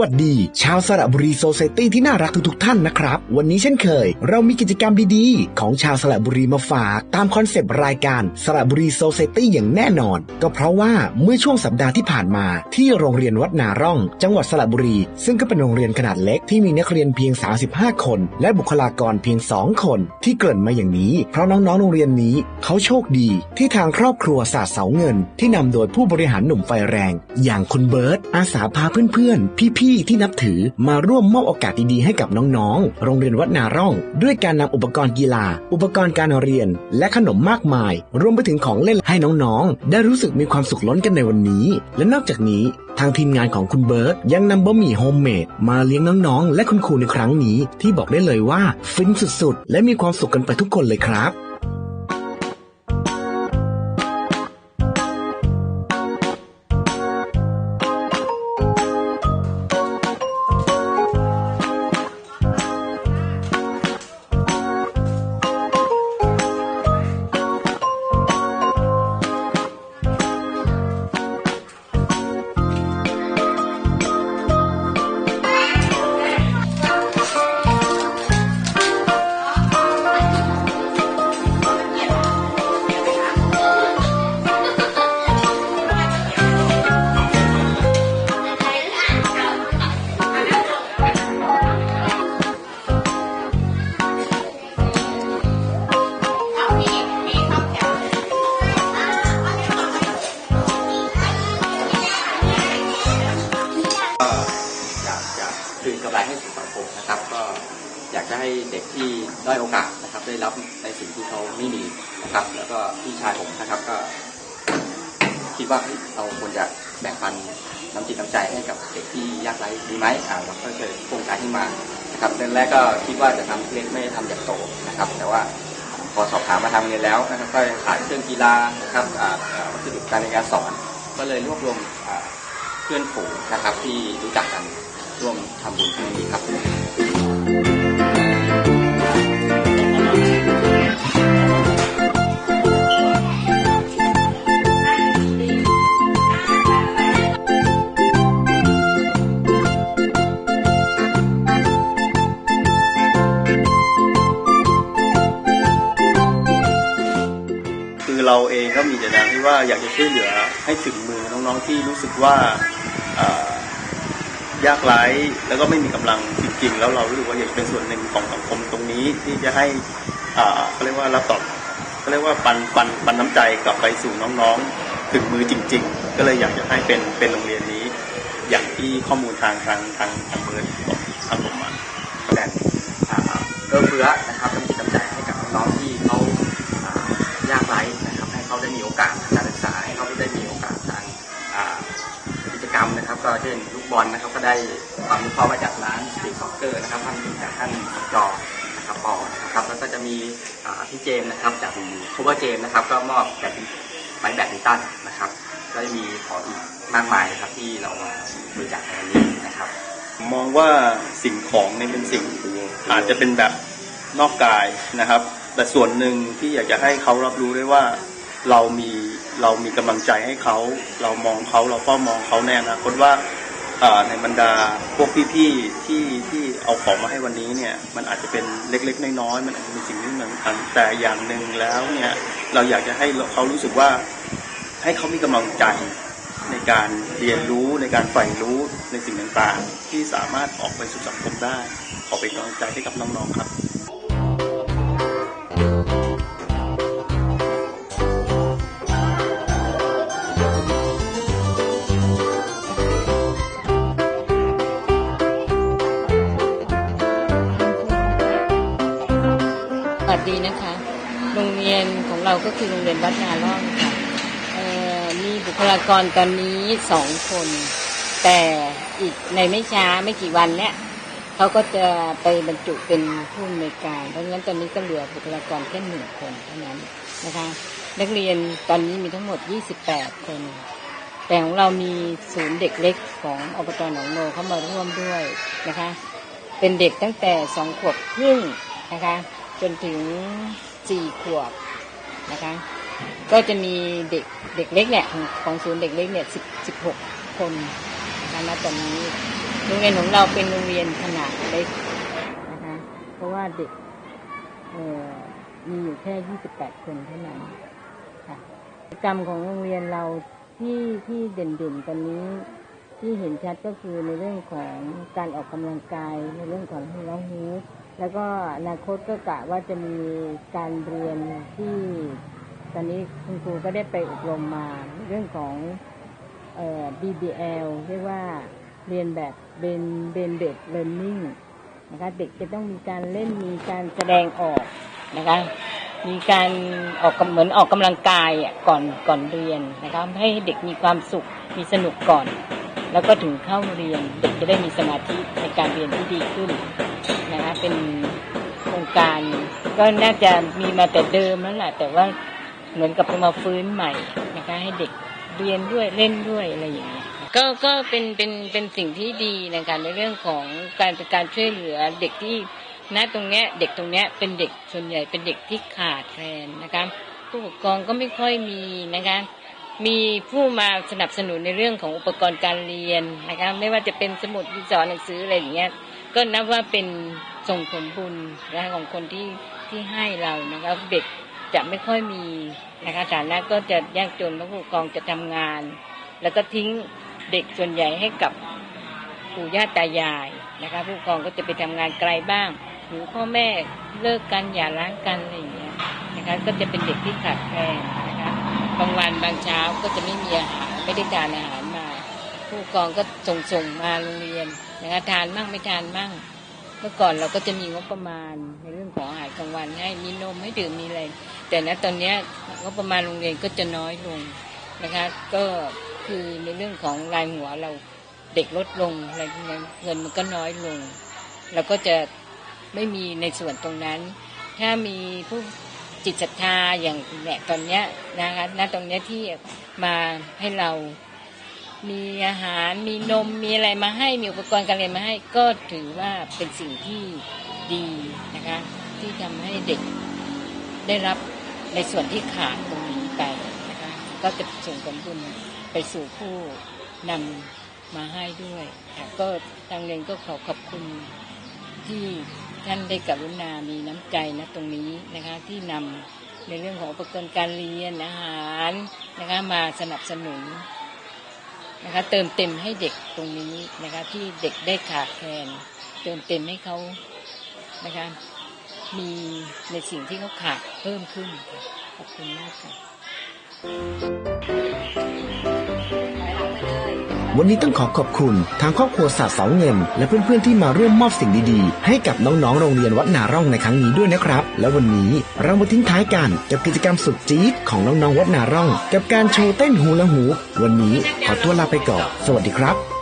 สวัสดี ชาวสระบุรีโซเซตี้ที่น่ารักทุกๆท่านนะครับ วันนี้เช่นเคย เรามีกิจกรรมดีๆ ของชาวสระบุรีมาฝาก ตามคอนเซปต์รายการสระบุรีโซเซตี้อย่างแน่นอน ก็เพราะว่าเมื่อช่วงสัปดาห์ที่ผ่านมา ที่โรงเรียนวัดนาร่อง จังหวัดสระบุรี ซึ่งก็เป็นโรงเรียนขนาดเล็กที่มีนักเรียนเพียง 35 คน และบุคลากรเพียง 2 คน ที่เกริ่นมาอย่างนี้ เพราะน้องๆโรงเรียนนี้เขาโชคดี ที่ทางครอบครัวศาสตร์เสาเงิน ที่นำโดยผู้บริหารหนุ่มไฟแรง อย่างคุณเบิร์ตอาสาพาเพื่อนๆพี่ๆที่นับถือมาร่วมมอบโอกาสดีๆให้กับน้องๆ โรงเรียนวัดนาร่อง ด้วยการนำอุปกรณ์กีฬา อุปกรณ์การเรียน และขนมมากมาย รวมไปถึงของเล่นให้น้องๆ ได้รู้สึกมีความสุขล้นกันในวันนี้ และนอกจากนี้ทางทีมงานของคุณเบิร์ตยังนำบะหมี่โฮมเมดมาเลี้ยงน้องๆ และคุณครูในครั้งนี้ ที่บอกได้เลยว่าฟินสุดๆ และมีความสุขกันไปทุกคนเลยครับ ให้สู่สังคมนะครับ ก็อยากจะให้เด็กที่ด้อยโอกาสนะครับ ได้รับในสิ่งที่เขาไม่มีนะครับ แล้วก็พี่ชายผมนะครับก็ คิดว่าเราควรจะแบ่งปันน้ำจิตน้ำใจให้กับเด็กที่ยากไร้ดีไหมอ่าเราก็เกิดโครงการขึ้นมานะครับเริ่มแรกก็คิดว่าจะทำเล็กไม่ทำอย่างโตนะครับ แต่ว่าพอสอบถามมาทำเรียนแล้วนะครับก็ยังขาดเครื่องกีฬานะครับอ่าอ่าวัสดุการเรียนการสอน ก็เลยรวบรวมเพื่อนฝูงนะครับที่รู้จักกัน ร่วมทำบุญครั้งนี้ครับคือเราเองก็มีเจตนาที่ว่าอยากจะช่วยเหลือให้ถึงมือน้องๆที่รู้สึกว่า ยากไร้แล้วก็ไม่มีกำลังจริง ๆ แล้วเรารู้สึกว่าอยากเป็นส่วนหนึ่งของสังคมตรงนี้ที่จะให้อ่าเขาเรียกว่ารับตอบเขาเรียกว่าปันปันปันน้ำใจกลับไปสู่น้องๆ ถึงมือจริง ๆ ก็เลยอยากจะให้เป็นเป็นโรงเรียนนี้ อย่างที่ข้อมูลทางทางทางทางเบิร์ดบอกทางผมมาแต่อ่าเอื้อเฟื้อนะครับน้ำจิตน้ำใจให้กับน้องๆที่เขาอ่ายากไร้นะครับให้เขาได้มีโอกาสทางการศึกษาให้เขาได้มีโอกาสทางอ่ากิจกรรมนะครับ ก็เช่น กบอลนะครับ ก็ได้ความรู้ความมาจากร้านสตรีทซ็อกเกอร์นะครับท่านจากท่านจอนะครับปอนะครับ แล้วก็จะมีพี่เจมส์นะครับ จากคูเบอร์เจมส์นะครับ ก็มอบแบดไม้แบดมินตันนะครับ ก็จะมีของอีกมากมายนะครับที่เรามาบริจาคในวันนี้นะครับ มองว่าสิ่งของเนี่ยเป็นสิ่งอาจจะเป็นแบบนอกกายนะครับ แต่ส่วนหนึ่งที่อยากจะให้เขารับรู้ได้ว่าเรามีเรามีกำลังใจให้เขา เรามองเขาเราเฝ้ามองเขาในอนาคตว่าเอ่อ ในบรรดาพวกพี่ๆที่ที่เอาของมาให้วันนี้เนี่ย มันอาจจะเป็นเล็กๆน้อยๆมันอาจจะเป็นสิ่งที่เหมือนกันแต่อย่างหนึ่งแล้วเนี่ยเราอยากจะให้เขารู้สึกว่าให้เขามีกำลังใจในการเรียนรู้ในการใฝ่รู้ในสิ่งต่างๆ ที่สามารถออกไปสู่สังคมได้ ขอเป็นกำลังใจให้กับน้องๆครับ เราก็คือโรงเรียนวัดนาล่องค่ะเอ่อมีบุคลากรตอนนี้สองคน แต่อีกในไม่ช้าไม่กี่วันเนี้ยเขาก็จะไปบรรจุเป็นผู้อำนวยการ เพราะงั้นตอนนี้ก็เหลือบุคลากรแค่หนึ่งคนเท่านั้นนะคะ นักเรียนตอนนี้มีทั้งหมด 28 คน แต่ของเรามีศูนย์เด็กเล็กของอบตหนองโนเข้ามาร่วมด้วยนะคะ เป็นเด็กตั้งแต่สองขวบครึ่งนะคะ จนถึงสี่ขวบ นะคะ ก็จะมีเด็กเด็กเล็กเนี่ยของของศูนย์เด็กเล็กเนี่ยสิบสิบหกคนนะคะตอนนี้โรงเรียนของเราเป็นโรงเรียนขนาดเล็กนะคะ เพราะว่าเด็กเอ่อมีอยู่แค่28คนเท่านั้นค่ะกิจกรรมของโรงเรียนเราที่ที่เด่นๆตอนนี้ที่เห็นชัดก็คือในเรื่องของการออกกำลังกายในเรื่องของฮูลาฮูป แล้วก็อนาคตก็กะว่าจะมีการเรียนที่ตอนนี้คุณครูก็ได้ไปอบรมมาเรื่องของเอ่อ BBL เรียกว่าเรียนแบบเบนเบนเบดเ a ร์น i ิ g นะคะเด็กจะต้องมีการเล่นมีการแสดงออกนะคะ มีการออกเหมือนออกกำลังกายอะก่อนก่อนเรียนนะคะให้เด็กมีความสุขมีสนุกก่อน แล้วก็ถึงเข้าเรียนเด็กจะได้มีสมาธิในการเรียนที่ดีขึ้นนะคะเป็นโครงการก็น่าจะมีมาแต่เดิมแล้วแหละแต่ว่าเหมือนกับมาฟื้นใหม่นะคะให้เด็กเรียนด้วยเล่นด้วยอะไรอย่างเงี้ยก็ก็เป็นเป็นเป็นสิ่งที่ดีนะคะในเรื่องของการเป็นการช่วยเหลือเด็กที่ณตรงเนี้ยเด็กตรงเนี้ยเป็นเด็กส่วนใหญ่เป็นเด็กที่ขาดแคลนนะคะผู้ปกครองก็ไม่ค่อยมีนะคะ มีผู้มาสนับสนุนในเรื่องของอุปกรณ์การเรียนนะคะไม่ว่าจะเป็นสมุดดินสอหนังสืออะไรอย่างเงี้ยก็นับว่าเป็นส่งผลบุญนะคะของคนที่ที่ให้เรานะคะเด็กจะไม่ค่อยมีนะคะฐานะก็จะยากจนแล้วผู้ปกครองจะทำงาน แล้วก็ทิ้งเด็กส่วนใหญ่ให้กับปู่ย่าตายายนะคะผู้ปกครองก็จะไปทำงานไกลบ้างหรือพ่อแม่เลิกกันอย่าร้างกันอะไรอย่างเงี้ยนะคะก็จะเป็นเด็กที่ขาดแคลน บางวันบางเช้าก็จะไม่มีอาหารไม่ได้ทานอาหารมา ผู้กองก็ส่งส่งมาโรงเรียนนะคะทานมั่งไม่ทานมั่ง เมื่อก่อนเราก็จะมีงบประมาณในเรื่องของอาหารกลางวันให้มีนมให้ดื่มมีอะไรแต่ณตอนนี้งบประมาณโรงเรียนก็จะน้อยลงนะคะก็คือในเรื่องของรายหัวเราเด็กลดลงอะไรพวกนั้เงินมันก็น้อยลง เราก็จะไม่มีในส่วนตรงนั้น ถ้ามีผู้ จิตศรัทธาอย่างเนี่ยตอนเนี้ยนะคะณตรงเนี้ยที่มาให้เรามีอาหารมีนมมีอะไรมาให้มีอุปกรณ์การเรียนมาให้ก็ถือว่าเป็นสิ่งที่ดีนะคะ ที่ทำให้เด็กได้รับในส่วนที่ขาดตรงนี้ไปนะคะ ก็จะส่งผลบุญไปสู่ผู้นำมาให้ด้วยก็ทางเรียนก็ขอขอบคุณที่ ท่านได้กรุณามีน้ำใจนะตรงนี้นะคะที่นำในเรื่องของอุปกรณ์การเรียนอาหารนะคะมาสนับสนุนนะคะเติมเต็มให้เด็กตรงนี้นะคะที่เด็กได้ขาดแคลนเติมเต็มให้เขานะคะมีในสิ่งที่เขาขาดเพิ่มขึ้นขอบคุณมากค่ะ วันนี้ต้องขอขอบคุณ ทางครอบครัวศาสตร์เสาเงิน และเพื่อนๆที่มาร่วมมอบสิ่งดีๆ ให้กับน้องๆโรงเรียนวัดนาร่องในครั้งนี้ด้วยนะครับ และวันนี้เรามาทิ้งท้ายกันกับกิจกรรมสุดจี๊ดของน้องๆวัดนาร่อง กับการโชว์เต้นหูละหู วันนี้ขอตัวลาไปก่อนสวัสดีครับ